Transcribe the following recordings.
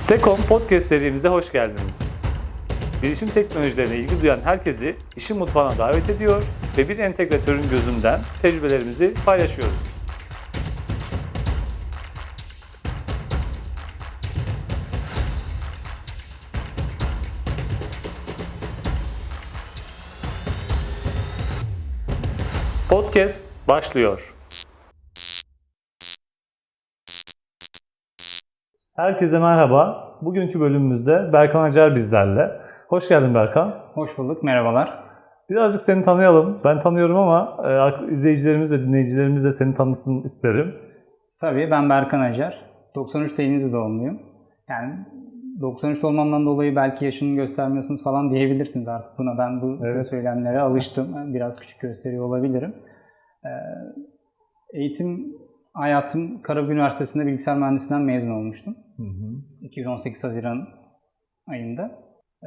Sekom Podcast serimize hoş geldiniz. Bilişim teknolojilerine ilgi duyan herkesi işin mutfağına davet ediyor ve bir entegratörün gözünden tecrübelerimizi paylaşıyoruz. Podcast başlıyor. Herkese merhaba. Bugünkü bölümümüzde Berkan Acar bizlerle. Hoş geldin Berkan. Hoş bulduk, merhabalar. Birazcık seni tanıyalım. Ben tanıyorum ama e, izleyicilerimiz ve dinleyicilerimiz de seni tanısın isterim. Tabii ben Berkan Acar. 93 Denizli doğumluyum. Yani 93 olmamdan dolayı belki yaşını göstermiyorsunuz falan diyebilirsiniz artık buna. Ben bu Evet. söylemlere alıştım. Biraz küçük gösteriyor olabilirim. Ee, eğitim hayatım Karabük Üniversitesi'nde bilgisayar mühendisliğinden mezun olmuştum. 2018 Haziran ayında. Ee,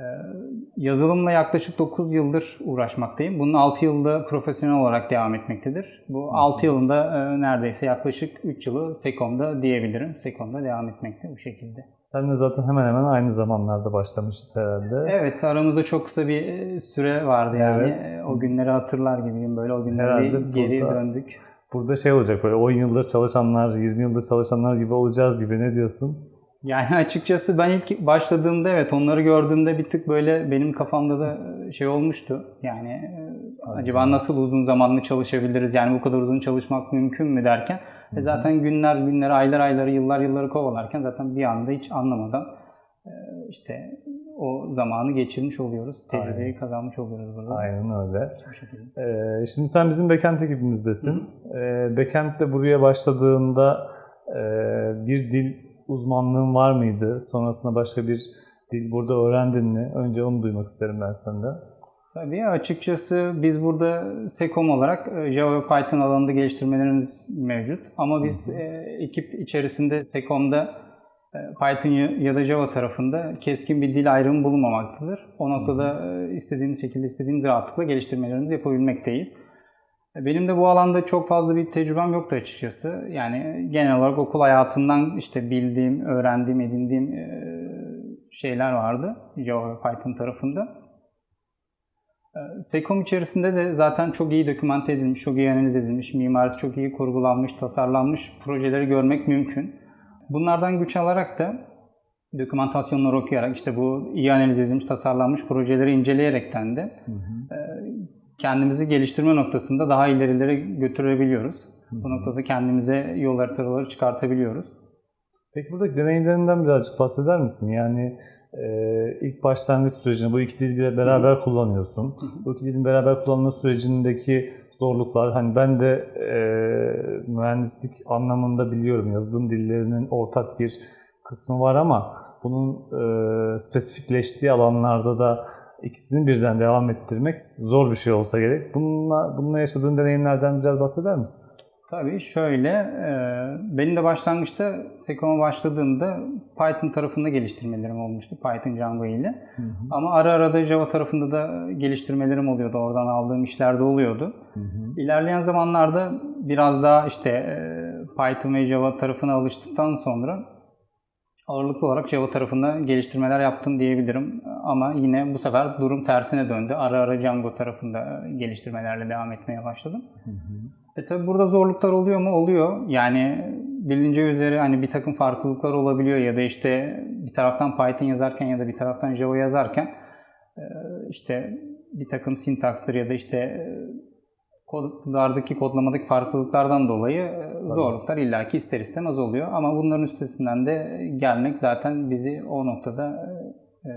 yazılımla yaklaşık 9 yıldır uğraşmaktayım. Bunun 6 yılda profesyonel olarak devam etmektedir. Bu 6 yılında e, neredeyse yaklaşık 3 yılı Sekom'da diyebilirim. Sekom'da devam etmekte bu şekilde. Sen de zaten hemen hemen aynı zamanlarda başlamışız herhalde. Evet aramızda çok kısa bir e, süre vardı yani. Evet. E, O günleri hatırlar gibiyim böyle o bir geri burada- döndük. Burada şey olacak böyle 10 yıldır çalışanlar, 20 yıldır çalışanlar gibi olacağız gibi ne diyorsun? Yani açıkçası ben ilk başladığımda evet onları gördüğümde bir tık böyle benim kafamda da şey olmuştu. Yani e, acaba nasıl uzun zamanlı çalışabiliriz? Yani bu kadar uzun çalışmak mümkün mü derken e zaten günler günleri, aylar ayları, yıllar yılları kovalarken zaten bir anda hiç anlamadan e, işte o zamanı geçirmiş oluyoruz. Tecrübeyi kazanmış oluyoruz burada. Aynen öyle. Ee, şimdi sen bizim backend ekibimizdesin. Ee, backend'de buraya başladığında e, bir dil uzmanlığın var mıydı? Sonrasında başka bir dil burada öğrendin mi? Önce onu duymak isterim ben senden. Tabii açıkçası biz burada Sekom olarak e, Java ve Python alanında geliştirmelerimiz mevcut. Ama biz e, ekip içerisinde Sekom'da e, Python ya- da Java tarafında keskin bir dil ayrımı bulunmamaktadır. O noktada e, istediğiniz şekilde, istediğiniz rahatlıkla geliştirmelerimizi yapabilmekteyiz. Benim de bu alanda çok fazla bir tecrübem yoktu açıkçası. Yani genel olarak okul hayatından işte bildiğim, öğrendiğim, edindiğim şeyler vardı Java ve Python tarafında. Sekom içerisinde de zaten çok iyi dokümante edilmiş, çok iyi analiz edilmiş, mimarisi çok iyi kurgulanmış, tasarlanmış projeleri görmek mümkün. Bunlardan güç alarak da dokümantasyonları okuyarak, işte bu iyi analiz edilmiş, tasarlanmış projeleri inceleyerekten de e, kendimizi geliştirme noktasında daha ilerilere götürebiliyoruz. Bu noktada kendimize yol haritaları çıkartabiliyoruz. Peki buradaki deneyimlerinden birazcık bahseder misin? Yani e, ilk başlangıç sürecini bu iki dili beraber kullanıyorsun. Bu iki dilin beraber kullanma sürecindeki zorluklar, hani ben de e, mühendislik anlamında biliyorum yazılım dillerinin ortak bir kısmı var ama bunun e, spesifikleştiği alanlarda da ikisini birden devam ettirmek zor bir şey olsa gerek. Bununla, bununla yaşadığın deneyimlerden biraz bahseder misin? Tabii şöyle, e, benim de başlangıçta Sekom'a başladığımda Python tarafında geliştirmelerim olmuştu. Python Django ile. Ama ara ara da Java tarafında da geliştirmelerim oluyordu. Oradan aldığım işler de oluyordu. İlerleyen zamanlarda biraz daha işte e, Python ve Java tarafına alıştıktan sonra ağırlıklı olarak Java tarafında geliştirmeler yaptım diyebilirim. Ama yine bu sefer durum tersine döndü. Ara ara Django tarafında geliştirmelerle devam etmeye başladım. E tabi burada zorluklar oluyor mu? Oluyor. Yani bilince üzere hani bir takım farklılıklar olabiliyor ya da işte bir taraftan Python yazarken ya da bir taraftan Java yazarken e, işte bir takım sintaksdır ya da işte e, kodlardaki kodlamadaki farklılıklardan dolayı e, zorluklar illaki ister istemez oluyor. Ama bunların üstesinden de gelmek zaten bizi o noktada e,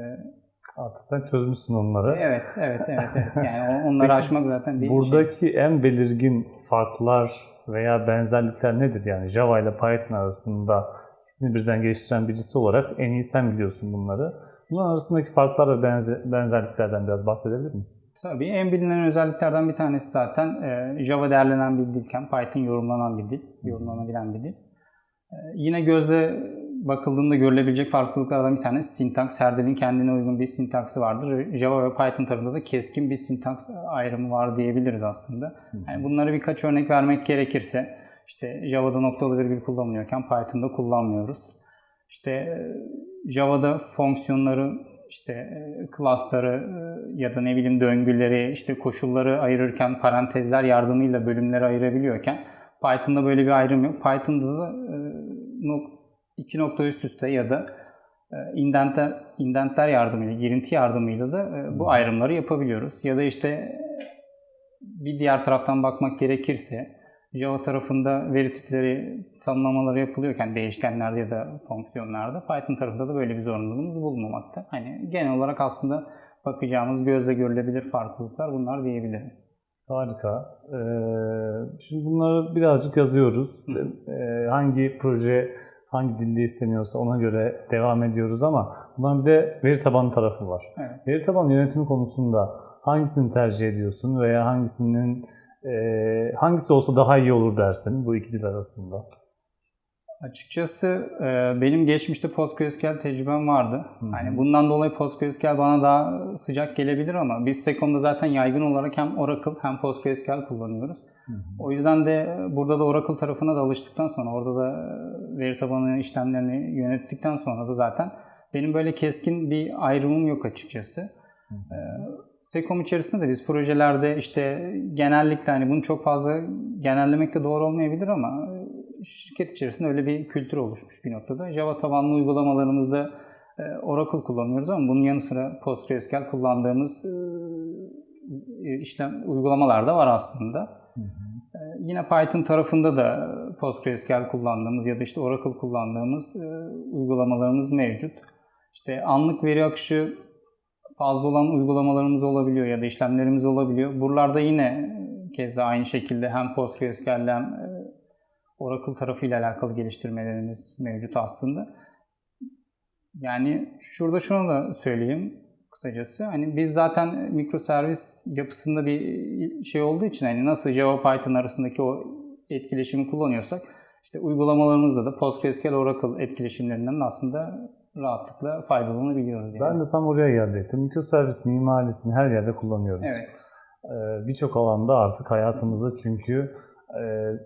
Artık sen çözmüşsün onları. evet evet evet evet yani on- onları Peki, aşmak zaten bir şey. Buradaki en belirgin farklar veya benzerlikler nedir? Yani Java ile Python arasında ikisini birden geliştiren birisi olarak en iyi sen biliyorsun bunları. Bunların arasındaki farklar ve benze- benzerliklerden biraz bahsedebilir misin? Tabii en bilinen özelliklerden bir tanesi zaten e, Java derlenen bir dilken Python yorumlanan bir dil, yorumlanabilen bir dil. E, yine gözle bakıldığında görülebilecek farklılıklardan bir tanesi sintaks. Her dilin kendine uygun bir sintaksı vardır. Java ve Python tarafında da keskin bir sintaks ayrımı var diyebiliriz aslında. Yani bunları birkaç örnek vermek gerekirse işte Java'da noktalı virgül kullanılıyorken Python'da kullanmıyoruz. İşte e, Java'da fonksiyonları, işte e, class'ları e, ya da ne bileyim döngüleri, işte koşulları ayırırken parantezler yardımıyla bölümleri ayırabiliyorken Python'da böyle bir ayrım yok. Python'da da iki nokta üst üste ya da e, indentler, indentler yardımıyla, girinti yardımıyla da e, bu ayrımları yapabiliyoruz. Ya da işte e, bir diğer taraftan bakmak gerekirse Java tarafında veri tipleri tanımlamaları yapılıyorken değişkenlerde ya da fonksiyonlarda Python tarafında da böyle bir zorunluluğumuz bulunmamakta. Hani genel olarak aslında bakacağımız gözle görülebilir farklılıklar bunlar diyebilirim. Harika. Ee, şimdi bunları birazcık yazıyoruz. Ee, hangi proje hangi dilde isteniyorsa ona göre devam ediyoruz ama bunların bir de veri tabanı tarafı var. Evet. Veri tabanı yönetimi konusunda hangisini tercih ediyorsun veya hangisinin e, hangisi olsa daha iyi olur dersin bu iki dil arasında? Açıkçası e, benim geçmişte PostgreSQL tecrübem vardı. Hı hı. Hani bundan dolayı PostgreSQL bana daha sıcak gelebilir ama biz Secom'da zaten yaygın olarak hem Oracle hem PostgreSQL kullanıyoruz. O yüzden de burada da Oracle tarafına da alıştıktan sonra orada da e, veri tabanı işlemlerini yönettikten sonra da zaten benim böyle keskin bir ayrımım yok açıkçası. E, Secom içerisinde de biz projelerde işte genellikle hani bunu çok fazla genellemek de doğru olmayabilir ama e, şirket içerisinde öyle bir kültür oluşmuş bir noktada. Java tabanlı uygulamalarımızda e, Oracle kullanıyoruz ama bunun yanı sıra PostgreSQL kullandığımız e, işlem uygulamalar da var aslında. Ee, Yine Python tarafında da PostgreSQL kullandığımız ya da işte Oracle kullandığımız e, uygulamalarımız mevcut. İşte anlık veri akışı fazla olan uygulamalarımız olabiliyor ya da işlemlerimiz olabiliyor. Buralarda yine keza aynı şekilde hem PostgreSQL hem e, Oracle tarafıyla alakalı geliştirmelerimiz mevcut aslında. Yani şurada şunu da söyleyeyim kısacası. Hani biz zaten mikroservis yapısında bir şey olduğu için hani nasıl Java Python arasındaki o etkileşimi kullanıyorsak işte uygulamalarımızda da PostgreSQL Oracle etkileşimlerinden de aslında rahatlıkla faydalanabiliyoruz. Yani. Ben de tam oraya gelecektim. Mikroservis mimarisini her yerde kullanıyoruz. Evet. Ee, Birçok alanda artık hayatımızda çünkü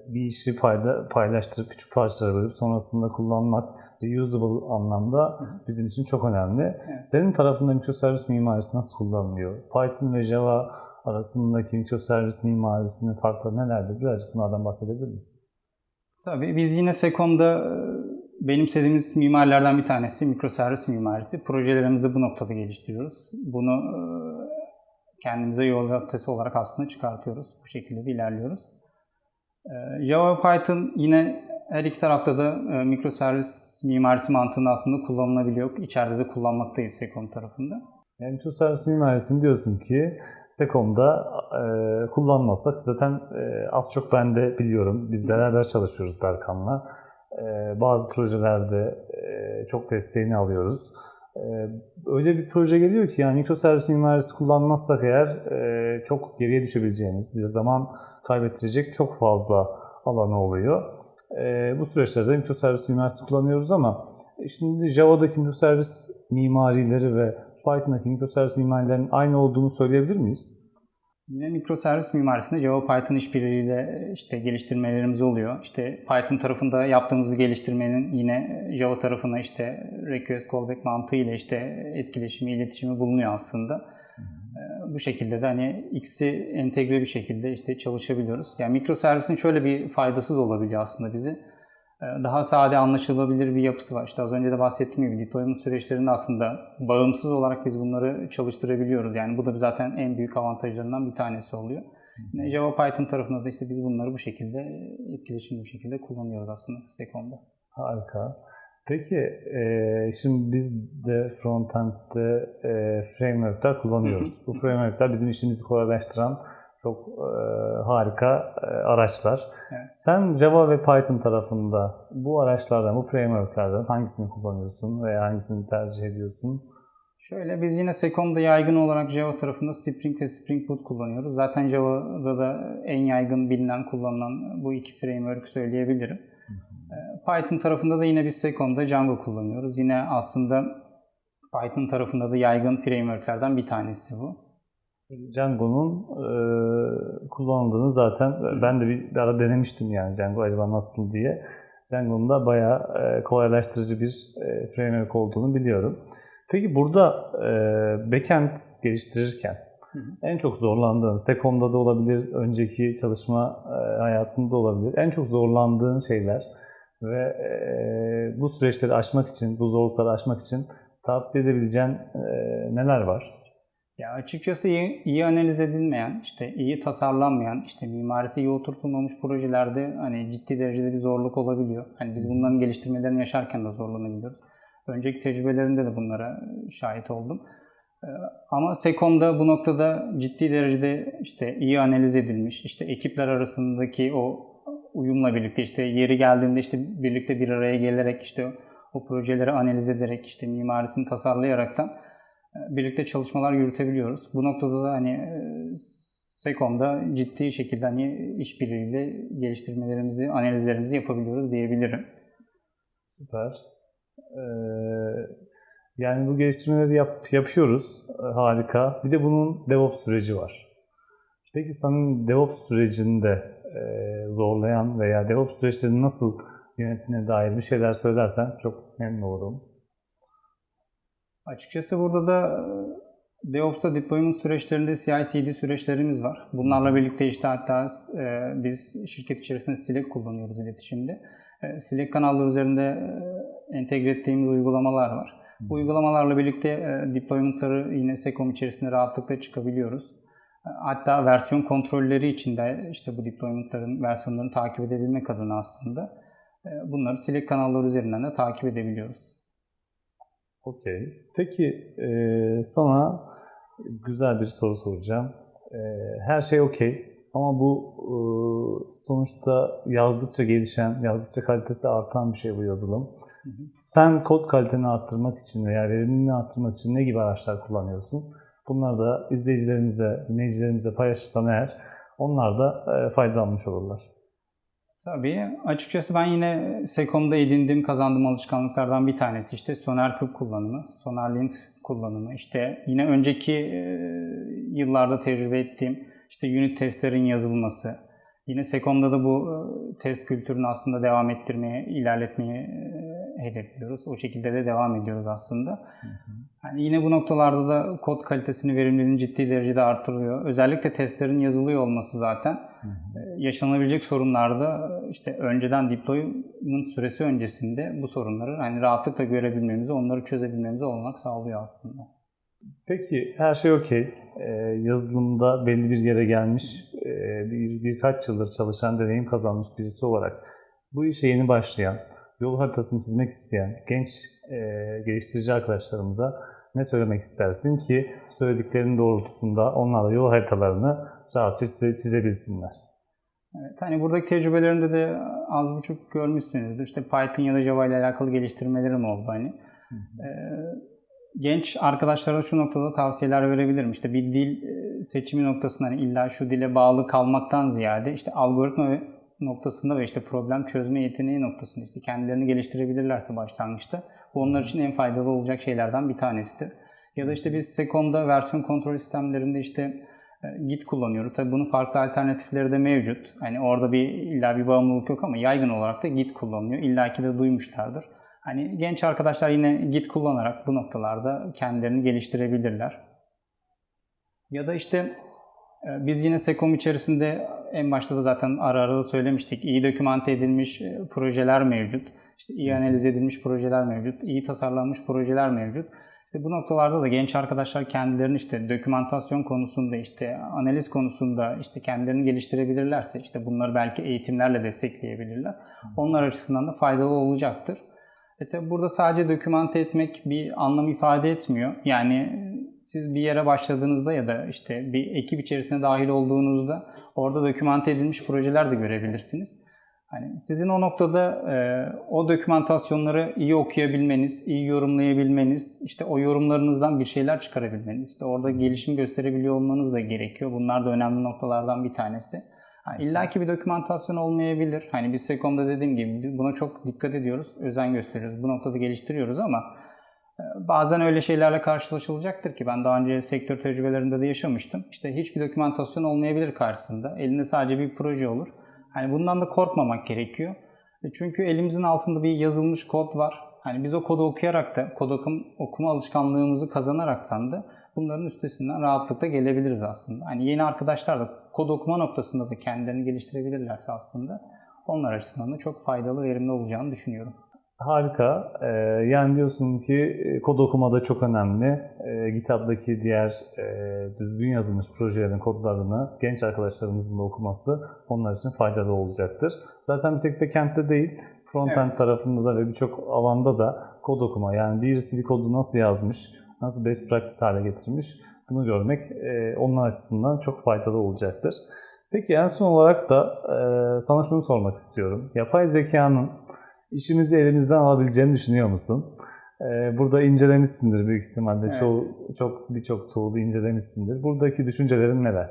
bir işi payda, paylaştırıp küçük parçalara bölüp sonrasında kullanmak reusable anlamda bizim için çok önemli. Evet. Senin tarafında mikroservis mimarisi nasıl kullanılıyor? Python ve Java arasındaki mikroservis mimarisinin farkları nelerdir? Birazcık bunlardan bahsedebilir misin? Tabii biz yine Secom'da e, benimsediğimiz mimarlardan bir tanesi mikroservis mimarisi. Projelerimizi bu noktada geliştiriyoruz. Bunu e, kendimize yol haritası olarak aslında çıkartıyoruz. Bu şekilde de ilerliyoruz. E, Java Python yine her iki tarafta da e, mikroservis mimarisi mantığında aslında kullanılabiliyor. İçeride de kullanmaktayız Secom tarafında. Yani mikroservis mimarisini diyorsun ki Secom'da e, kullanmazsak zaten e, az çok ben de biliyorum. Biz beraber çalışıyoruz Berkan'la. E, bazı projelerde e, çok desteğini alıyoruz. E, öyle bir proje geliyor ki yani mikroservis mimarisi kullanmazsak eğer e, çok geriye düşebileceğimiz, bize zaman kaybettirecek çok fazla alanı oluyor. E, bu süreçlerde mikroservis mimarisi kullanıyoruz ama e, şimdi Java'daki mikroservis mimarileri ve Python'daki mikroservis mimarilerinin aynı olduğunu söyleyebilir miyiz? Yine mikroservis mimarisinde Java Python işbirliğiyle işte geliştirmelerimiz oluyor. İşte Python tarafında yaptığımız bir geliştirmenin yine Java tarafına işte request callback mantığıyla işte etkileşimi, iletişimi bulunuyor aslında. Bu şekilde de hani X'i entegre bir şekilde işte çalışabiliyoruz. Yani mikroservisin şöyle bir faydası da olabiliyor aslında bizi. Ee, Daha sade anlaşılabilir bir yapısı var. İşte az önce de bahsettiğim gibi deployment süreçlerinde aslında bağımsız olarak biz bunları çalıştırabiliyoruz. Yani bu da zaten en büyük avantajlarından bir tanesi oluyor. Yine Java Python tarafında da işte biz bunları bu şekilde etkileşimli bir şekilde kullanıyoruz aslında Secom'da. Harika. Peki e, şimdi biz de frontend'de e, framework'ler kullanıyoruz. Bu framework'ler bizim işimizi kolaylaştıran çok e, harika e, araçlar. Evet. Sen Java ve Python tarafında bu araçlardan, bu framework'lerden hangisini kullanıyorsun veya hangisini tercih ediyorsun? Şöyle biz yine Secom'da yaygın olarak Java tarafında Spring ve Spring Boot kullanıyoruz. Zaten Java'da da en yaygın bilinen kullanılan bu iki framework söyleyebilirim. Ee, Python tarafında da yine biz Secom'da Django kullanıyoruz. Yine aslında Python tarafında da yaygın frameworklerden bir tanesi bu. Django'nun e, kullanıldığını zaten ben de bir, bir ara denemiştim yani Django acaba nasıl diye. Django'nun da bayağı e, kolaylaştırıcı bir e, framework olduğunu biliyorum. Peki burada e, backend geliştirirken Hı hı. en çok zorlandığın, Secom'da da olabilir, önceki çalışma e, hayatında da olabilir, en çok zorlandığın şeyler ve e, bu süreçleri aşmak için, bu zorlukları aşmak için tavsiye edebileceğin e, neler var? Ya açıkçası iyi, iyi analiz edilmeyen, işte iyi tasarlanmayan, işte mimarisi iyi oturtulmamış projelerde hani ciddi derecede bir zorluk olabiliyor. Hani biz bunların geliştirmelerini yaşarken de zorlanabiliyoruz. Önceki tecrübelerimde de bunlara şahit oldum. Ama Sekom'da bu noktada ciddi derecede işte iyi analiz edilmiş, işte ekipler arasındaki o uyumla birlikte işte yeri geldiğinde işte birlikte bir araya gelerek işte o projeleri analiz ederek işte mimarisini tasarlayaraktan e, birlikte çalışmalar yürütebiliyoruz. Bu noktada da hani e, Sekom'da ciddi şekilde hani işbirliğiyle geliştirmelerimizi, analizlerimizi yapabiliyoruz diyebilirim. Süper. Ee, yani bu geliştirmeleri yap, yapıyoruz. Ee, Harika. Bir de bunun DevOps süreci var. Peki senin DevOps sürecinde zorlayan veya DevOps süreçlerini nasıl yönettiğine dair bir şeyler söylersen çok memnun olurum. Açıkçası burada da e, DevOps'ta deployment süreçlerinde CI/CD süreçlerimiz var. Bunlarla birlikte işte hatta e, biz şirket içerisinde Slack kullanıyoruz iletişimde. E, Slack kanalları üzerinde e, entegre ettiğimiz uygulamalar var. Bu uygulamalarla birlikte e, deployment'ları yine Secom içerisinde rahatlıkla çıkabiliyoruz. Hatta versiyon kontrolleri için de işte bu deployment'ların versiyonlarını takip edebilmek adına aslında e, bunları Slack kanalları üzerinden de takip edebiliyoruz. Okey. Peki e, sana güzel bir soru soracağım. E, her şey okey ama bu e, sonuçta yazdıkça gelişen, yazdıkça kalitesi artan bir şey bu yazılım. Sen kod kaliteni arttırmak için veya verimliliğini arttırmak için ne gibi araçlar kullanıyorsun? Bunlar da izleyicilerimizle, dinleyicilerimizle paylaşırsan eğer onlar da e, faydalanmış olurlar. Tabii. Açıkçası ben yine Sekom'da edindiğim, kazandığım alışkanlıklardan bir tanesi işte Sonar 40 kullanımı, Sonar Lint kullanımı. İşte yine önceki e, yıllarda tecrübe ettiğim işte unit testlerin yazılması. Yine Sekom'da da bu e, test kültürünü aslında devam ettirmeye, ilerletmeye e, hedefliyoruz. O şekilde de devam ediyoruz aslında. Yani yine bu noktalarda da kod kalitesini, verimliliğini ciddi derecede artırıyor. Özellikle testlerin yazılıyor olması zaten e, yaşanabilecek sorunlarda e, işte önceden deployment süresi öncesinde bu sorunları hani rahatlıkla görebilmemizi, onları çözebilmemize olanak sağlıyor aslında. Peki her şey okey. Ee, yazılımda belli bir yere gelmiş, e, bir, birkaç yıldır çalışan, deneyim kazanmış birisi olarak bu işe yeni başlayan, yol haritasını çizmek isteyen genç e, geliştirici arkadaşlarımıza ne söylemek istersin ki söylediklerinin doğrultusunda onlar da yol haritalarını rahatça çize- çizebilsinler? Evet, hani buradaki tecrübelerimde de az buçuk görmüşsünüzdür. İşte Python ya da Java ile alakalı geliştirmelerim oldu hani. Ee, genç arkadaşlara şu noktada tavsiyeler verebilirim. İşte bir dil e, seçimi noktasında hani illa şu dile bağlı kalmaktan ziyade işte algoritma ve noktasında ve işte problem çözme yeteneği noktasında işte kendilerini geliştirebilirlerse başlangıçta bu onlar için en faydalı olacak şeylerden bir tanesidir. Ya da işte biz Secom'da versiyon kontrol sistemlerinde işte e, Git kullanıyoruz. Tabii bunun farklı alternatifleri de mevcut. Hani orada bir illa bir bağımlılık yok ama yaygın olarak da Git kullanılıyor. İlla ki de duymuşlardır. Hani genç arkadaşlar yine Git kullanarak bu noktalarda kendilerini geliştirebilirler. Ya da işte biz yine Sekom içerisinde en başta da zaten ara ara da söylemiştik. İyi dokümante edilmiş e, projeler mevcut. İşte iyi analiz edilmiş projeler mevcut. iyi tasarlanmış projeler mevcut. İşte bu noktalarda da genç arkadaşlar kendilerini işte dokümantasyon konusunda işte analiz konusunda işte kendilerini geliştirebilirlerse işte bunları belki eğitimlerle destekleyebilirler. Onlar açısından da faydalı olacaktır. E tabi burada sadece dokümante etmek bir anlam ifade etmiyor. Yani siz bir yere başladığınızda ya da işte bir ekip içerisine dahil olduğunuzda orada dokümante edilmiş projeler de görebilirsiniz. Hani sizin o noktada e, o dokümantasyonları iyi okuyabilmeniz, iyi yorumlayabilmeniz, işte o yorumlarınızdan bir şeyler çıkarabilmeniz, işte orada gelişim gösterebiliyor olmanız da gerekiyor. Bunlar da önemli noktalardan bir tanesi. Yani İlla ki bir dokümantasyon olmayabilir. Hani biz Sekom'da dediğim gibi buna çok dikkat ediyoruz, özen gösteriyoruz. Bu noktada geliştiriyoruz ama bazen öyle şeylerle karşılaşılacaktır ki ben daha önce sektör tecrübelerinde de yaşamıştım. İşte hiçbir dokümantasyon olmayabilir karşısında. Elinde sadece bir proje olur. Hani bundan da korkmamak gerekiyor. E Çünkü elimizin altında bir yazılmış kod var. Hani biz o kodu okuyarak da, kod okum, okuma alışkanlığımızı kazanaraktan da bunların üstesinden rahatlıkla gelebiliriz aslında. Hani yeni arkadaşlar da kod okuma noktasında da kendilerini geliştirebilirlerse aslında onlar açısından da çok faydalı, verimli olacağını düşünüyorum. Harika. Ee, yani diyorsun ki e, kod okumada çok önemli. Ee, GitHub'daki diğer e, düzgün yazılmış projelerin kodlarını genç arkadaşlarımızın da okuması onlar için faydalı olacaktır. Zaten bir tek backend'de değil, frontend Evet. tarafında da ve birçok alanda da kod okuma. Yani birisi bir kodu nasıl yazmış, nasıl best practice hale getirmiş bunu görmek e, onlar açısından çok faydalı olacaktır. Peki en son olarak da sana şunu sormak istiyorum. Yapay zekanın işimizi elimizden alabileceğini düşünüyor musun? Ee, Burada incelemişsindir büyük ihtimalle. Evet. Çoğu, çok birçok tool'u incelemişsindir. Buradaki düşüncelerin neler?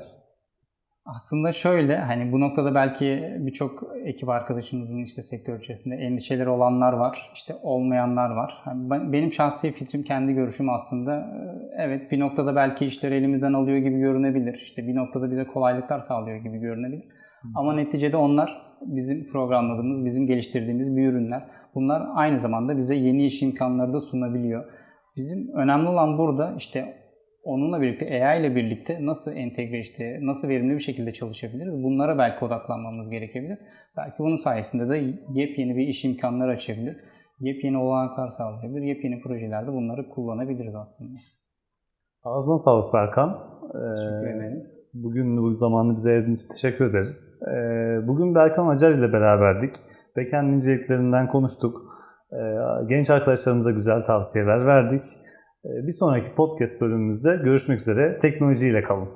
Aslında şöyle hani bu noktada belki birçok ekip arkadaşımızın işte sektör içerisinde endişeleri olanlar var, işte olmayanlar var. Ben- benim şahsi fikrim, kendi görüşüm aslında e, evet bir noktada belki işleri elimizden alıyor gibi görünebilir. İşte bir noktada bize kolaylıklar sağlıyor gibi görünebilir. Ama neticede onlar bizim programladığımız, bizim geliştirdiğimiz bir ürünler. Bunlar aynı zamanda bize yeni iş imkanları da sunabiliyor. Bizim önemli olan burada işte onunla birlikte AI ile birlikte nasıl entegre işte nasıl verimli bir şekilde çalışabiliriz? Bunlara belki odaklanmamız gerekebilir. Belki bunun sayesinde de yepyeni bir iş imkanları açabilir. Yepyeni olanaklar sağlayabilir. Yepyeni projelerde bunları kullanabiliriz aslında. Ağzına sağlık Berkan. Teşekkür Ee, ederim. Bugün bu zamanı bize ayırdığın için teşekkür ederiz. Ee, Bugün Berkan Acar ile beraberdik. Backend inceliklerinden konuştuk. Ee, Genç arkadaşlarımıza güzel tavsiyeler verdik. Ee, Bir sonraki podcast bölümümüzde görüşmek üzere. Teknolojiyle kalın.